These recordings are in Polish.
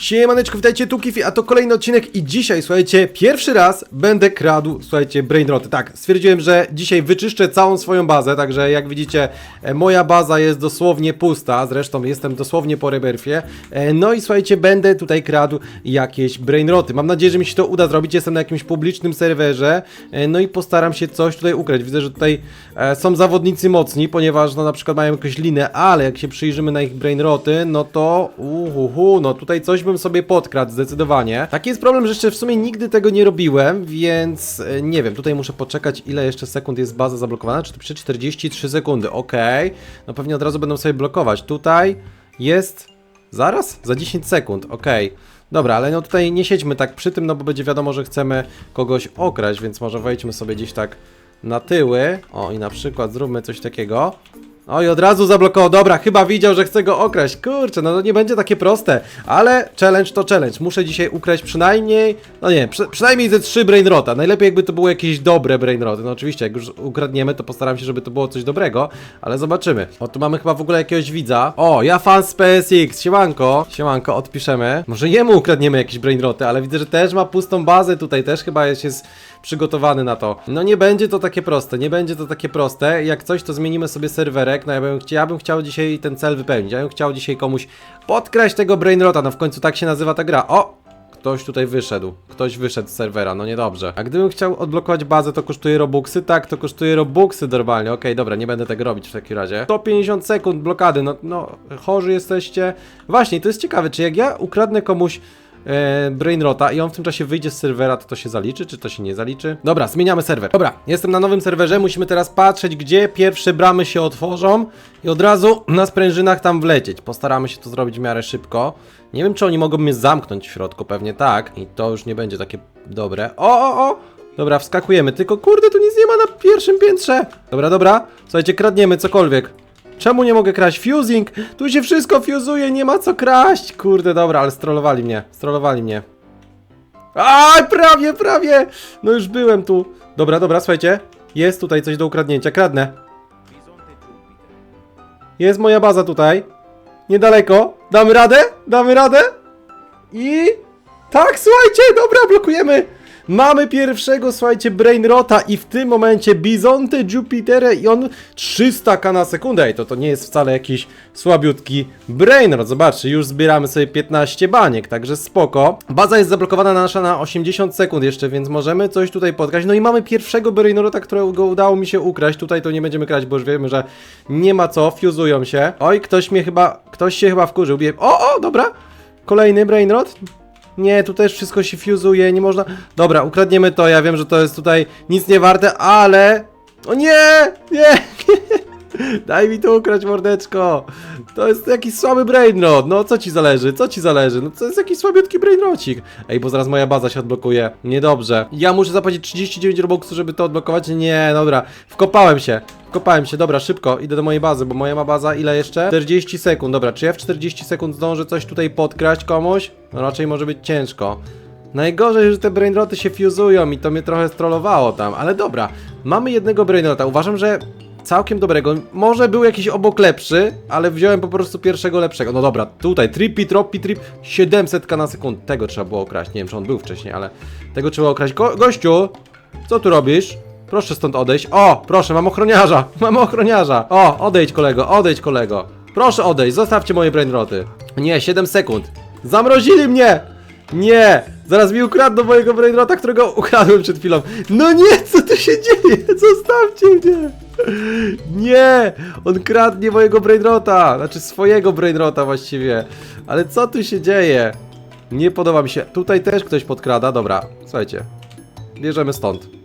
Siemaneczko, witajcie, tu Kifi, a to kolejny odcinek i dzisiaj, słuchajcie, pierwszy raz będę kradł, słuchajcie, brainroty. Tak, stwierdziłem, że dzisiaj wyczyszczę całą swoją bazę, także jak widzicie, e, moja baza jest dosłownie pusta, zresztą jestem dosłownie po reberfie. E, No i słuchajcie, będę tutaj kradł jakieś brainroty. Mam nadzieję, że mi się to uda zrobić, jestem na jakimś publicznym serwerze, e, no i postaram się coś tutaj ukraść. Widzę, że tutaj są zawodnicy mocni, ponieważ no na przykład mają jakąś linę, ale jak się przyjrzymy na ich brainroty, no to uhuhu, no tutaj coś bym sobie podkradł zdecydowanie. Taki jest problem, że jeszcze w sumie nigdy tego nie robiłem, więc e, nie wiem, tutaj muszę poczekać ile jeszcze sekund jest baza zablokowana, czy to pisze 43 sekundy, okej, no pewnie od razu będą sobie blokować. Tutaj jest zaraz? Za 10 sekund, okej. Dobra, ale no tutaj nie siedźmy tak przy tym, no bo będzie wiadomo, że chcemy kogoś okraść, więc może wejdźmy sobie gdzieś tak na tyły. O, i na przykład zróbmy coś takiego. O, i od razu zablokował. Dobra, chyba widział, że chce go okraść. Kurczę, no to nie będzie takie proste. Ale challenge to challenge. Muszę dzisiaj ukraść przynajmniej, no nie, przy, przynajmniej ze trzy brainrota. Najlepiej jakby to było jakieś dobre brainroty. No oczywiście, jak już ukradniemy, to postaram się, żeby to było coś dobrego, ale zobaczymy. O, tu mamy chyba w ogóle jakiegoś widza. O, ja fan z PSX. Siemanko. Siemanko, odpiszemy. Może jemu ukradniemy jakieś brainroty, ale widzę, że też ma pustą bazę tutaj, też chyba jest, jest przygotowany na to. No nie będzie to takie proste, nie będzie to takie proste. Jak coś, to zmienimy sobie serwerek. No ja bym, ja bym chciał dzisiaj ten cel wypełnić. Ja bym chciał dzisiaj komuś podkraść tego brainrota. No w końcu tak się nazywa ta gra. O! Ktoś tutaj wyszedł. Ktoś wyszedł z serwera, no niedobrze. A gdybym chciał odblokować bazę, to kosztuje robuxy? Tak, to kosztuje robuxy normalnie. Okej, dobra, nie będę tego robić w takim razie. 150 sekund blokady, no, no, chorzy jesteście. Właśnie, to jest ciekawe, czy jak ja ukradnę komuś e, Brainrota i on w tym czasie wyjdzie z serwera, to to się zaliczy, czy to się nie zaliczy? Dobra, zmieniamy serwer. Dobra, jestem na nowym serwerze, musimy teraz patrzeć, gdzie pierwsze bramy się otworzą i od razu na sprężynach tam wlecieć. Postaramy się to zrobić w miarę szybko. Nie wiem, czy oni mogą mnie zamknąć w środku, pewnie tak. I to już nie będzie takie dobre. O, o, o! Dobra, wskakujemy, tylko kurde, tu nic nie ma na pierwszym piętrze. Dobra, dobra, słuchajcie, kradniemy cokolwiek. Czemu nie mogę kraść? Fusing! Tu się wszystko fuzuje, nie ma co kraść! Kurde, dobra, ale strollowali mnie, strollowali mnie. Aj, prawie, prawie! No już byłem tu. Dobra, dobra, słuchajcie. Jest tutaj coś do ukradnięcia, kradnę. Jest moja baza tutaj. Niedaleko. Damy radę? Damy radę? I... Tak, słuchajcie, dobra, blokujemy. Mamy pierwszego, słuchajcie, Brainrota i w tym momencie Bizonte Jupiterę i on 300k na sekundę. Ej, to to nie jest wcale jakiś słabiutki Brainrot. Zobaczcie, już zbieramy sobie 15 baniek, także spoko. Baza jest zablokowana nasza na 80 sekund jeszcze, więc możemy coś tutaj podkraść. No i mamy pierwszego Brainrota, którego udało mi się ukraść. Tutaj to nie będziemy kraść, bo już wiemy, że nie ma co, fuzują się. Oj, ktoś mnie chyba, ktoś się chyba wkurzył. O, o, dobra. Kolejny Brainrot. Nie, tu też wszystko się fuzuje, nie można... Dobra, ukradniemy to, ja wiem, że to jest tutaj nic nie warte, ale... O nie! Nie! Daj mi to ukraść, mordeczko! To jest jakiś słaby brainrot, no co ci zależy, co ci zależy? No to jest jakiś słabiutki brainrocik. Ej, bo zaraz moja baza się odblokuje, niedobrze. Ja muszę zapłacić 39 robuxów, żeby to odblokować? Nie, dobra, wkopałem się. Wkopałem się, dobra, szybko, idę do mojej bazy, bo moja ma baza ile jeszcze? 40 sekund, dobra, czy ja w 40 sekund zdążę coś tutaj podkraść komuś? No raczej może być ciężko. Najgorzej, że te brainroty się fuzują i to mnie trochę strollowało tam, ale dobra, mamy jednego brainrota, uważam, że całkiem dobrego, może był jakiś obok lepszy, ale wziąłem po prostu pierwszego lepszego, no dobra, tutaj, tripi, tropi, trip, 700 na sekundę, tego trzeba było okraść, nie wiem, czy on był wcześniej, ale tego trzeba okraść, Go gościu, co tu robisz? Proszę stąd odejść. O, proszę, mam ochroniarza. Mam ochroniarza. O, odejdź kolego, odejdź kolego. Proszę odejść, zostawcie moje brainroty. Nie, 7 sekund. Zamrozili mnie! Nie! Zaraz mi ukradną mojego brainrota, którego ukradłem przed chwilą. No nie, co tu się dzieje? Zostawcie mnie! Nie! On kradnie mojego brainrota! Znaczy swojego brainrota właściwie. Ale co tu się dzieje? Nie podoba mi się. Tutaj też ktoś podkrada. Dobra, słuchajcie. Bierzemy stąd.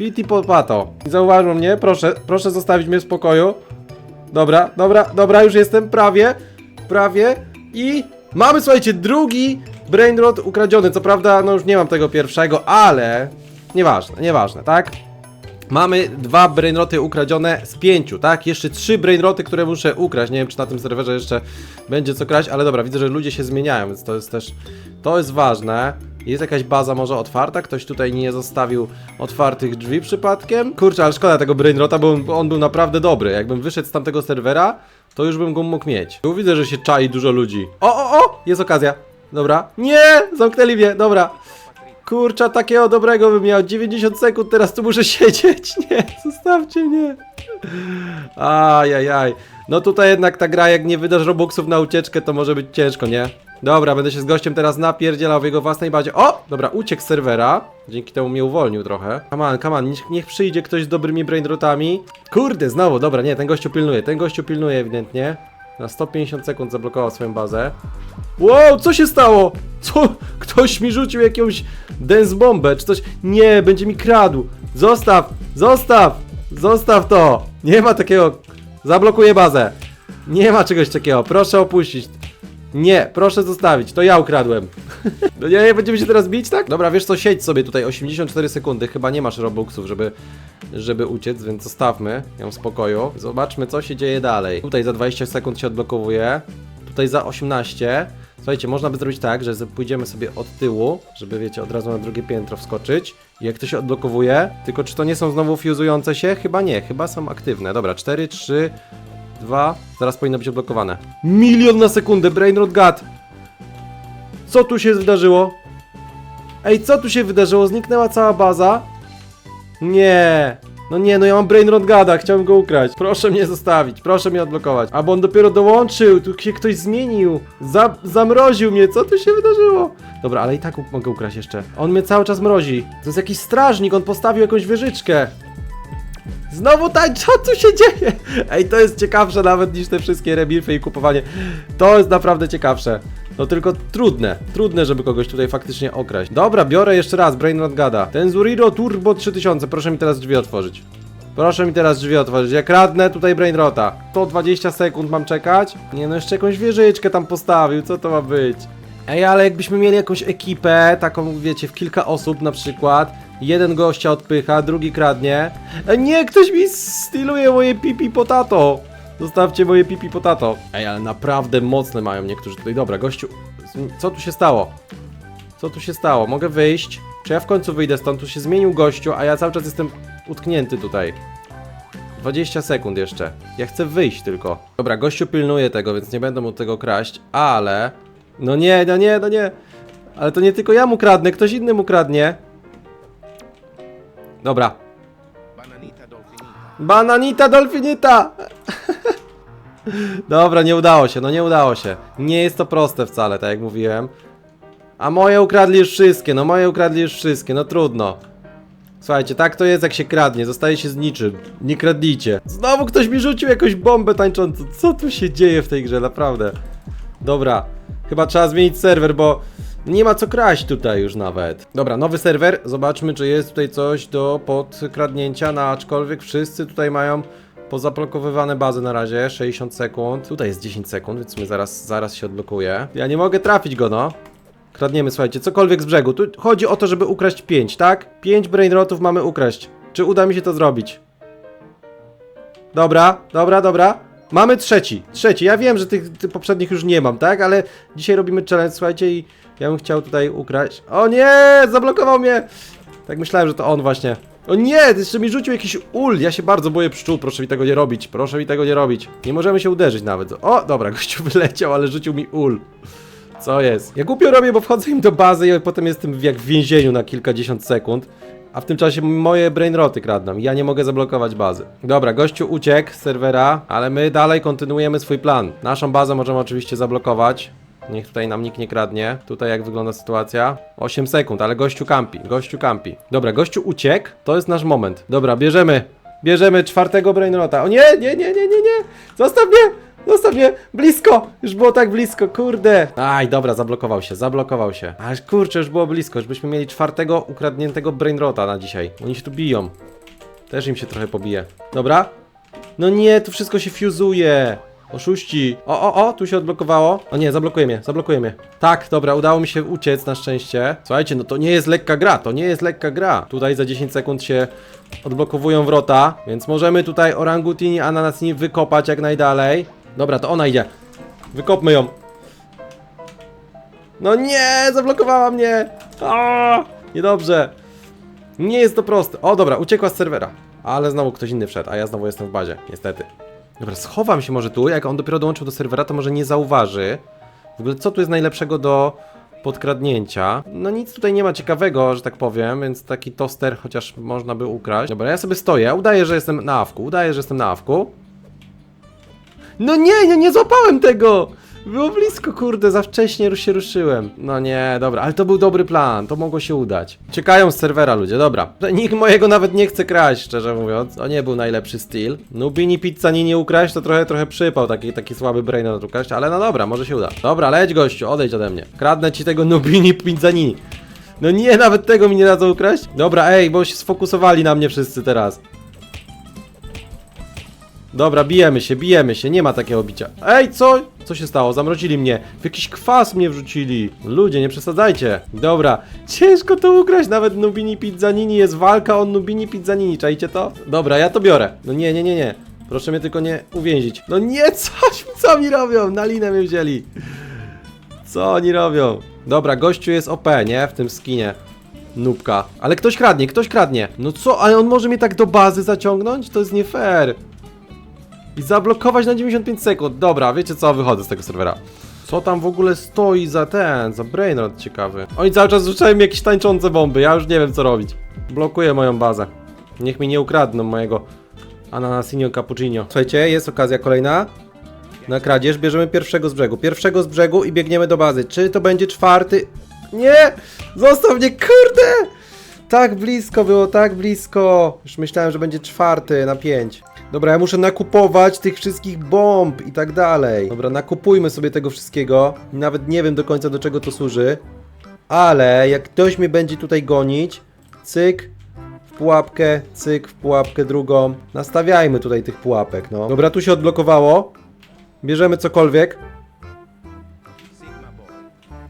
Piti Popato. Zauważył mnie, proszę, proszę zostawić mnie w spokoju. Dobra, dobra, dobra, już jestem, prawie, prawie i mamy, słuchajcie, drugi Brainrot ukradziony. Co prawda, no już nie mam tego pierwszego, ale nieważne, nieważne, tak? Mamy dwa brainroty ukradzione z pięciu, tak? Jeszcze trzy brainroty, które muszę ukraść. Nie wiem, czy na tym serwerze jeszcze będzie co kraść, ale dobra, widzę, że ludzie się zmieniają, więc to jest też, to jest ważne. Jest jakaś baza może otwarta? Ktoś tutaj nie zostawił otwartych drzwi przypadkiem? Kurczę, ale szkoda tego brainrota, bo on, on był naprawdę dobry. Jakbym wyszedł z tamtego serwera, to już bym go mógł mieć. Tu widzę, że się czai dużo ludzi. O, o, o! Jest okazja. Dobra. Nie! Zamknęli mnie, dobra. Kurcza, takiego dobrego bym miał. 90 sekund, teraz tu muszę siedzieć. Nie, zostawcie mnie. Ajajaj. No tutaj jednak ta gra, jak nie wydasz robuxów na ucieczkę, to może być ciężko, nie? Dobra, będę się z gościem teraz napierdzielał w jego własnej bazie. O! Dobra, uciekł z serwera. Dzięki temu mnie uwolnił trochę. Come on, come on, niech, niech przyjdzie ktoś z dobrymi brainrotami. Kurde, znowu, dobra, nie, ten gościu pilnuje. Ten gościu pilnuje ewidentnie. Na 150 sekund zablokował swoją bazę. Wow, co się stało? Co? Ktoś mi rzucił jakąś dance bombę, czy coś? Nie, będzie mi kradł. Zostaw, zostaw, zostaw to. Nie ma takiego. Zablokuję bazę. Nie ma czegoś takiego, proszę opuścić. Nie, proszę zostawić, to ja ukradłem. No nie, będziemy się teraz bić, tak? Dobra, wiesz co, siedź sobie tutaj 84 sekundy, chyba nie masz robuxów, żeby, żeby uciec, więc zostawmy ją w spokoju. Zobaczmy, co się dzieje dalej. Tutaj za 20 sekund się odblokowuje, tutaj za 18. Słuchajcie, można by zrobić tak, że pójdziemy sobie od tyłu, żeby wiecie, od razu na drugie piętro wskoczyć. Jak to się odblokowuje, tylko czy to nie są znowu fuzujące się? Chyba nie, chyba są aktywne. Dobra, 4, 3, 2, zaraz powinno być odblokowane. Milion na sekundę, Brainrot Gad! Co tu się wydarzyło? Ej, co tu się wydarzyło? Zniknęła cała baza? Nie. No nie, no ja mam Brainrot Gada, chciałbym go ukraść. Proszę mnie zostawić, proszę mnie odblokować. A bo on dopiero dołączył, tu się ktoś zmienił. Za zamroził mnie, co tu się wydarzyło? Dobra, ale i tak mogę ukraść jeszcze. On mnie cały czas mrozi. To jest jakiś strażnik, on postawił jakąś wieżyczkę. Znowu tań, co tu się dzieje? Ej, to jest ciekawsze nawet niż te wszystkie rebirfy i kupowanie. To jest naprawdę ciekawsze. No tylko trudne, trudne, żeby kogoś tutaj faktycznie okraść. Dobra, biorę jeszcze raz, Brainrot Gada. Ten Zuriro Turbo 3000, proszę mi teraz drzwi otworzyć. Proszę mi teraz drzwi otworzyć, jak radnę tutaj Brainrota. 120 sekund mam czekać? Nie no, jeszcze jakąś wieżyczkę tam postawił, co to ma być? Ej, ale jakbyśmy mieli jakąś ekipę, taką wiecie, w kilka osób na przykład, jeden gościa odpycha, drugi kradnie. E, nie, ktoś mi styluje moje pipi potato. Zostawcie moje pipi potato. Ej, ale naprawdę mocne mają niektórzy tutaj. Dobra, gościu, co tu się stało? Co tu się stało? Mogę wyjść? Czy ja w końcu wyjdę stąd? Tu się zmienił gościu, a ja cały czas jestem utknięty tutaj. 20 sekund jeszcze. Ja chcę wyjść tylko. Dobra, gościu pilnuje tego, więc nie będę mu tego kraść, ale... No nie, no nie, no nie. Ale to nie tylko ja mu kradnę, ktoś inny mu kradnie. Dobra. Bananita Dolfinita. Bananita Dolfinita! Dobra, nie udało się, no nie udało się. Nie jest to proste wcale, tak jak mówiłem. A moje ukradli już wszystkie, no moje ukradli już wszystkie, no trudno. Słuchajcie, tak to jest jak się kradnie, zostaje się z niczym. Nie kradnijcie. Znowu ktoś mi rzucił jakąś bombę tańczącą. Co tu się dzieje w tej grze, naprawdę? Dobra, chyba trzeba zmienić serwer, bo nie ma co kraść tutaj już nawet. Dobra, nowy serwer. Zobaczmy, czy jest tutaj coś do podkradnięcia, no aczkolwiek wszyscy tutaj mają pozaplokowywane bazy na razie, 60 sekund. Tutaj jest 10 sekund, więc my zaraz, zaraz się odblokuje. Ja nie mogę trafić go, no. Kradniemy, słuchajcie, cokolwiek z brzegu. Tu chodzi o to, żeby ukraść 5, tak? 5 brainrotów mamy ukraść. Czy uda mi się to zrobić? Dobra, dobra, dobra. Mamy trzeci, trzeci. Ja wiem, że tych, tych poprzednich już nie mam, tak? Ale dzisiaj robimy challenge, słuchajcie, i ja bym chciał tutaj ukraść. O nie! Zablokował mnie! Tak myślałem, że to on właśnie. O nie! Jeszcze mi rzucił jakiś ul. Ja się bardzo boję pszczół, proszę mi tego nie robić. Proszę mi tego nie robić. Nie możemy się uderzyć nawet. O, dobra, gościu wyleciał, ale rzucił mi ul. Co jest? Ja głupio robię, bo wchodzę im do bazy i potem jestem jak w więzieniu na kilkadziesiąt sekund. A w tym czasie moje brainroty kradną ja nie mogę zablokować bazy. Dobra, gościu uciekł z serwera, ale my dalej kontynuujemy swój plan. Naszą bazę możemy oczywiście zablokować. Niech tutaj nam nikt nie kradnie. Tutaj jak wygląda sytuacja? 8 sekund, ale gościu kampi, gościu kampi. Dobra, gościu uciekł, to jest nasz moment. Dobra, bierzemy, bierzemy czwartego brainrota. O nie, nie, nie, nie, nie, nie! Zostaw mnie! Zostaw mnie! Blisko! Już było tak blisko, kurde! Aj, dobra, zablokował się, zablokował się. Ale kurczę, już było blisko, już byśmy mieli czwartego ukradniętego brainrota na dzisiaj. Oni się tu biją. Też im się trochę pobije. Dobra? No nie, tu wszystko się fuzuje. Oszuści. O, o, o, tu się odblokowało. O nie, zablokuje mnie, zablokuje mnie. Tak, dobra, udało mi się uciec na szczęście. Słuchajcie, no to nie jest lekka gra, to nie jest lekka gra. Tutaj za 10 sekund się odblokowują wrota, więc możemy tutaj orangutini ananasini wykopać jak najdalej. Dobra, to ona idzie. Wykopmy ją. No nie, zablokowała mnie. A, niedobrze. Nie jest to proste. O, dobra, uciekła z serwera. Ale znowu ktoś inny wszedł, a ja znowu jestem w bazie, niestety. Dobra, schowam się może tu, jak on dopiero dołączył do serwera, to może nie zauważy. W ogóle co tu jest najlepszego do podkradnięcia? No nic tutaj nie ma ciekawego, że tak powiem, więc taki toster chociaż można by ukraść. Dobra, ja sobie stoję, udaję, że jestem na awku, udaję, że jestem na awku. No nie, nie, nie złapałem tego! Było blisko, kurde, za wcześnie się ruszyłem. No nie, dobra, ale to był dobry plan, to mogło się udać. Ciekają z serwera ludzie, dobra. Nikt mojego nawet nie chce kraść, szczerze mówiąc. To nie był najlepszy styl. Nubini pizzani nie ukraść, to trochę, trochę przypał, taki, taki słaby brain ukraść, ale no dobra, może się uda. Dobra, leć gościu, odejdź ode mnie. Kradnę ci tego Nubini pizzanini. No nie, nawet tego mi nie dadzą ukraść. Dobra, ej, bo się sfokusowali na mnie wszyscy teraz. Dobra, bijemy się, bijemy się, nie ma takiego bicia. Ej, co? Co się stało? Zamrozili mnie. W jakiś kwas mnie wrzucili. Ludzie, nie przesadzajcie. Dobra, ciężko to ugrać, nawet Nubini Pizzanini jest walka o Nubini Pizzanini, czajcie to? Dobra, ja to biorę. No nie, nie, nie, nie. Proszę mnie tylko nie uwięzić. No nie, coś, co mi robią? Na linę mnie wzięli. Co oni robią? Dobra, gościu jest OP, nie? W tym skinie. Nubka. Ale ktoś kradnie, ktoś kradnie. No co, ale on może mnie tak do bazy zaciągnąć? To jest nie fair. I zablokować na 95 sekund. Dobra, wiecie co, wychodzę z tego serwera. Co tam w ogóle stoi za ten, za Brainrod ciekawy. Oni cały czas rzucają mi jakieś tańczące bomby, ja już nie wiem co robić. Blokuję moją bazę. Niech mi nie ukradną mojego ananasinio cappuccino. Słuchajcie, jest okazja kolejna. Na kradzież bierzemy pierwszego z brzegu. Pierwszego z brzegu i biegniemy do bazy. Czy to będzie czwarty? Nie! Zostaw mnie, kurde! Tak blisko było, tak blisko. Już myślałem, że będzie czwarty na pięć. Dobra, ja muszę nakupować tych wszystkich bomb i tak dalej. Dobra, nakupujmy sobie tego wszystkiego. Nawet nie wiem do końca do czego to służy. Ale jak ktoś mnie będzie tutaj gonić, cyk, w pułapkę, cyk, w pułapkę drugą. Nastawiajmy tutaj tych pułapek, no. Dobra, tu się odblokowało. Bierzemy cokolwiek.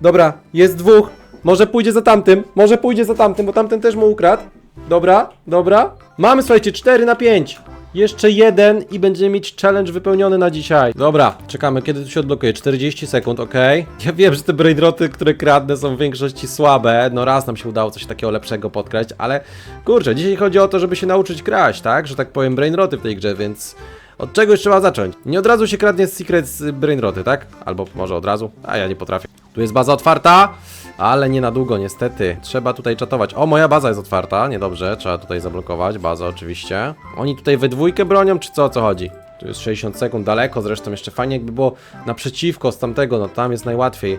Dobra, jest dwóch. Może pójdzie za tamtym, może pójdzie za tamtym, bo tamten też mu ukradł. Dobra, dobra. Mamy, słuchajcie, 4 na 5. Jeszcze jeden i będziemy mieć challenge wypełniony na dzisiaj. Dobra, czekamy, kiedy tu się odblokuje. 40 sekund, ok. Ja wiem, że te brainroty, które kradnę są w większości słabe. No raz nam się udało coś takiego lepszego podkraść, ale kurczę, dzisiaj chodzi o to, żeby się nauczyć kraść, tak? Że tak powiem, brainroty w tej grze, więc od czegoś trzeba zacząć. Nie od razu się kradnie secret z brainroty, tak? Albo może od razu, a ja nie potrafię. Tu jest baza otwarta, ale nie na długo niestety. Trzeba tutaj czatować. O, moja baza jest otwarta, niedobrze, trzeba tutaj zablokować, bazę oczywiście. Oni tutaj we dwójkę bronią, czy co, o co chodzi? Tu jest 60 sekund daleko, zresztą jeszcze fajnie jakby było naprzeciwko z tamtego, no tam jest najłatwiej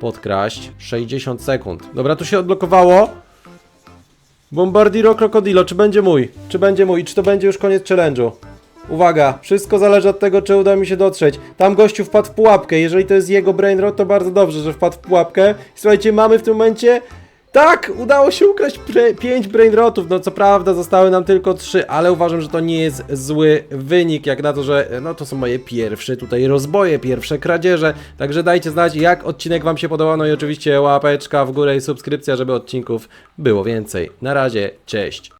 podkraść. 60 sekund. Dobra, tu się odblokowało. Bombardiro Crocodilo, czy będzie mój? Czy będzie mój? I czy to będzie już koniec challenge'u? Uwaga, wszystko zależy od tego, czy uda mi się dotrzeć. Tam gościu wpadł w pułapkę. Jeżeli to jest jego brainrot, to bardzo dobrze, że wpadł w pułapkę. Słuchajcie, mamy w tym momencie. Tak! Udało się ukraść 5 brainrotów. No co prawda zostały nam tylko 3, ale uważam, że to nie jest zły wynik, jak na to, że no to są moje pierwsze tutaj rozboje, pierwsze kradzieże. Także dajcie znać, jak odcinek Wam się podobał. No i oczywiście łapeczka w górę i subskrypcja, żeby odcinków było więcej. Na razie, cześć!